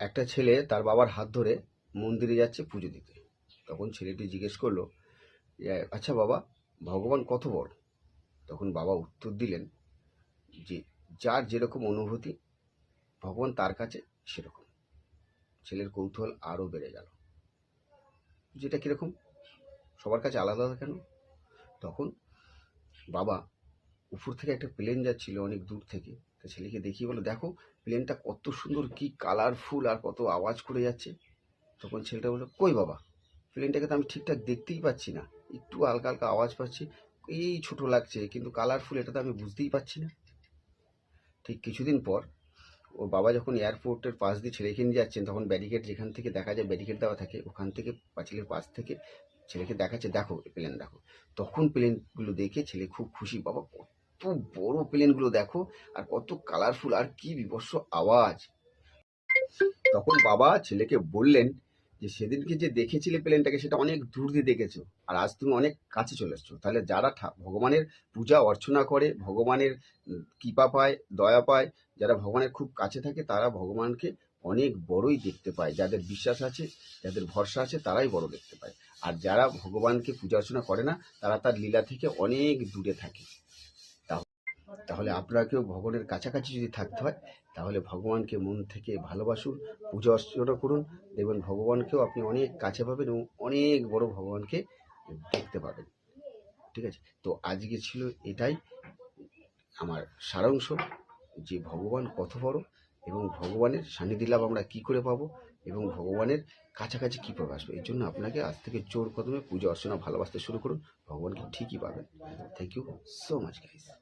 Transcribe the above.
একটা ছেলে তার বাবার হাত ধরে মন্দিরে যাচ্ছে পুজো দিতে। তখন ছেলেটি জিজ্ঞেস করল আচ্ছা বাবা, ভগবান কত বড়? তখন বাবা উত্তর দিলেন যে, যার যেরকম অনুভূতি, ভগবান তার কাছে সেরকম। ছেলের কৌতূহল আরও বেড়ে গেল। যেটা কীরকম? সবার কাছে আলাদা আলাদা কেন? তখন বাবা উপর থেকে একটা প্লেন যাচ্ছিল অনেক দূর থেকে। তা ছেলেকে দেখিয়ে বলো, দেখো প্লেনটা কত সুন্দর, কি কালারফুল আর কত আওয়াজ করে যাচ্ছে। তখন ছেলেটা বলল, কই বাবা প্লেনটাকে তো আমি ঠিকঠাক দেখতেই পাচ্ছি না। একটু হালকা হালকা আওয়াজ পাচ্ছি। এই ছোট লাগছে, কিন্তু কালারফুল এটা তো আমি বুঝতেই পারছি না। ঠিক কিছুদিন পর ও বাবা যখন এয়ারপোর্টের পাশ দিয়ে ছেলেকে নিয়ে যাচ্ছেন, তখন ব্যারিকেড যেখান থেকে দেখা যায় ব্যারিকেড দেওয়া থাকে, ওখান থেকে পাঁচিলের পাশ থেকে ছেলেকে দেখাচ্ছে, দেখো প্লেন দেখো। তখন প্লেনগুলো দেখে ছেলে খুব খুশি, বাবা বড় প্লেনগুলো দেখো, আর কত কালারফুল আর কি বিভৎস আওয়াজ। তখন বাবা ছেলেকে বললেন যে, সেদিনকে যে দেখেছিলে প্লেনটাকে সেটা অনেক দূর দিয়ে দেখেছ, আর আজ তুমি অনেক কাছে চলে এসছো। তাহলে যারা ভগবানের পূজা অর্চনা করে, ভগবানের কৃপা পায়, দয়া পায়, যারা ভগবানের খুব কাছে থাকে, তারা ভগবানকে অনেক বড়ই দেখতে পায়। যাদের বিশ্বাস আছে, যাদের ভরসা আছে, তারাই বড় দেখতে পায়। আর যারা ভগবানকে পূজা অর্চনা করে না, তারা তার লীলা থেকে অনেক দূরে থাকে। তাহলে আপনাকেও ভগবানের কাছাকাছি যদি থাকতে হয়, তাহলে ভগবানকে মন থেকে ভালোবাসুন, পূজা অর্চনা করুন। দেখবেন ভগবানকেও আপনি অনেক কাছে পাবেন এবং অনেক বড় ভগবানকে দেখতে পাবেন। ঠিক আছে? তো আজকে ছিল এটাই। আমার সারাংশ যে ভগবান কত বড় এবং ভগবানের সান্নিধ্য লাভ আমরা কী করে পাবো এবং ভগবানের কাছাকাছি কী করে আসব, এই জন্য আপনাকে আজ থেকে জোর কদমে পূজা অর্চনা ভালোবাসতে শুরু করুন। ভগবানকে ঠিকই পাবেন। Thank you so much guys